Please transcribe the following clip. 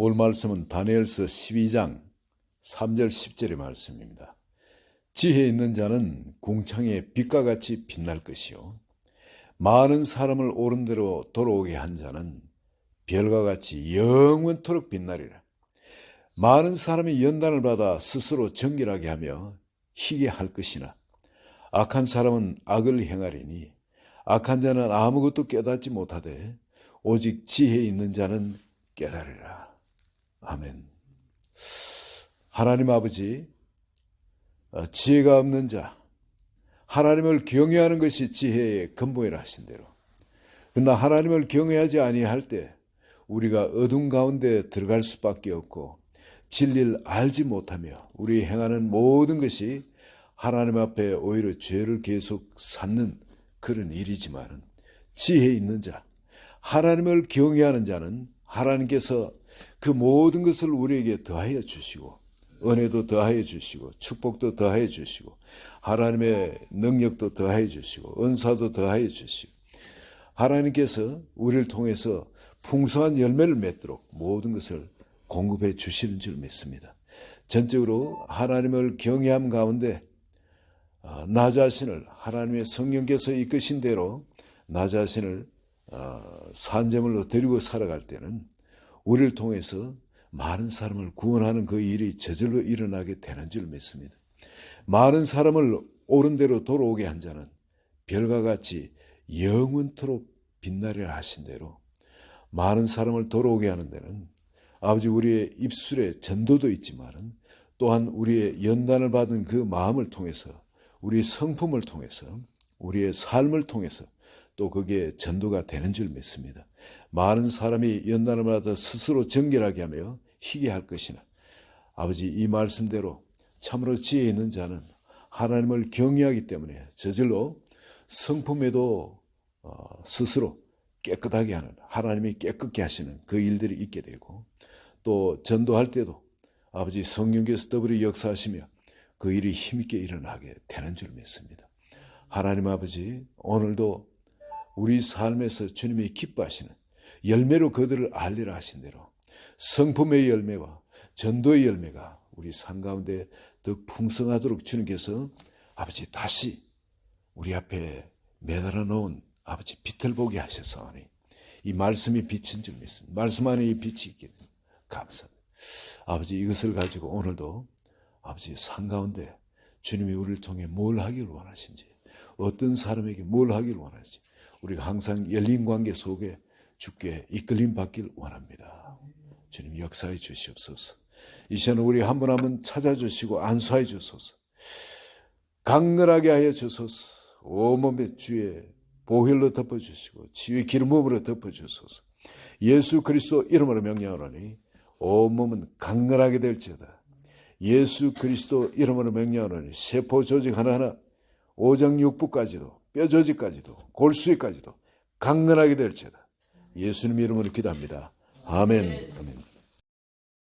오늘 말씀은 다니엘서 12장 3절 10절의 말씀입니다. 지혜 있는 자는 궁창의 빛과 같이 빛날 것이요 많은 사람을 옳은 대로 돌아오게 한 자는 별과 같이 영원토록 빛나리라. 많은 사람이 연단을 받아 스스로 정결하게 하며 희게 할 것이나 악한 사람은 악을 행하리니 악한 자는 아무것도 깨닫지 못하되 오직 지혜 있는 자는 깨달으리라. 아멘. 하나님 아버지, 어, 지혜가 없는 자, 하나님을 경외하는 것이 지혜의 근본이라 하신 대로. 그러나 하나님을 경외하지 아니할 때 우리가 어둠 가운데 들어갈 수밖에 없고 진리를 알지 못하며 우리 행하는 모든 것이 하나님 앞에 오히려 죄를 계속 쌓는 그런 일이지만은 지혜 있는 자, 하나님을 경외하는 자는 하나님께서 그 모든 것을 우리에게 더하여 주시고 은혜도 더하여 주시고 축복도 더하여 주시고 하나님의 능력도 더하여 주시고 은사도 더하여 주시고 하나님께서 우리를 통해서 풍성한 열매를 맺도록 모든 것을 공급해 주시는 줄 믿습니다. 전적으로 하나님을 경외함 가운데 어, 나 자신을 하나님의 성령께서 이끄신 대로 나 자신을 어, 산재물로 데리고 살아갈 때는 우리를 통해서 많은 사람을 구원하는 그 일이 저절로 일어나게 되는 줄 믿습니다. 많은 사람을 옳은 대로 돌아오게 한 자는 별과 같이 영원토록 빛나려 하신 대로 많은 사람을 돌아오게 하는 데는 아버지 우리의 입술에 전도도 있지만은 또한 우리의 연단을 받은 그 마음을 통해서 우리 성품을 통해서 우리의 삶을 통해서 또 그게 전도가 되는 줄 믿습니다. 많은 사람이 받아 스스로 정결하게 하며 희게 할 것이나 아버지 이 말씀대로 참으로 지혜 있는 자는 하나님을 경외하기 때문에 저절로 성품에도 어, 스스로 깨끗하게 하는 하나님이 깨끗게 하시는 그 일들이 있게 되고 또 전도할 때도 아버지 성령께서 더불어 역사하시며 그 일이 힘있게 일어나게 되는 줄 믿습니다. 하나님 아버지 오늘도 우리 삶에서 주님이 기뻐하시는 열매로 그들을 알리라 하신 대로 성품의 열매와 전도의 열매가 우리 삶 가운데 더 풍성하도록 주님께서 아버지 다시 우리 앞에 매달아 놓은 아버지 빛을 보게 하셨사오니 이 말씀이 빛인 줄 믿습니다. 말씀 안에 이 빛이 있기를 감사합니다. 아버지 이것을 가지고 오늘도 아버지 산 가운데 주님이 우리를 통해 뭘 하기를 원하신지 어떤 사람에게 뭘 하기를 원하는지 우리가 항상 열린 관계 속에 주께 이끌림 받길 원합니다. 주님 역사해 주시옵소서. 이 시간 우리 한분한분 찾아주시고 안수하여 주소서. 강렬하게 하여 주소서. 온몸에 주의 보혈로 덮어주시고 치유의 기름부으로 덮어주소서. 예수 그리스도 이름으로 명령하노니 온몸은 강렬하게 될지어다. 예수 그리스도 이름으로 명령하노니 세포 조직 하나하나 오장육부까지도 뼈조직까지도 골수에까지도 강건하게 될지어다. 예수님 이름으로 기도합니다. 아멘. 아멘.